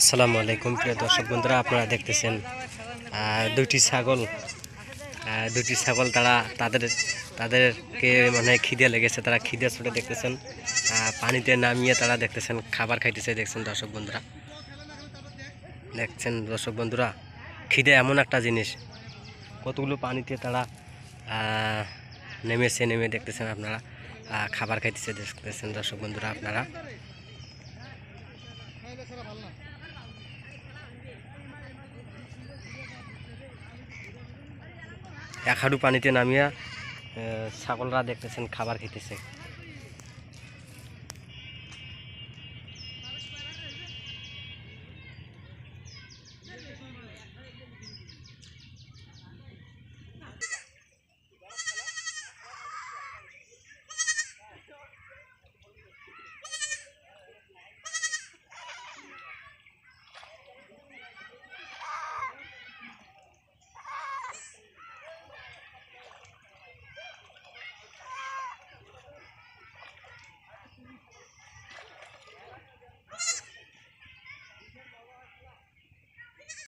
আসসালামু আলাইকুম, প্রিয় দর্শক বন্ধুরা, আপনারা দেখতেছেন দুইটি ছাগল দুটি ছাগল তারা তাদের, তাদেরকে মানে খিদে লেগেছে, তারা খিদে ছুটে দেখতেছেন পানিতে নামিয়ে তারা দেখতেছেন, খাবার খাইতেছে, দেখছেন দর্শক বন্ধুরা। দেখছেন দর্শক বন্ধুরা, খিদে এমন একটা জিনিস, কতগুলো পানিতে তারা নেমেছে, নেমে দেখতেছেন আপনারা খাবার খাইতেছে, দেখতেছেন দর্শক বন্ধুরা আপনারা। এক হাঁটু পানিতে নামিয়া ছাগলরা দেখতেছেন খাবার খেতেছে।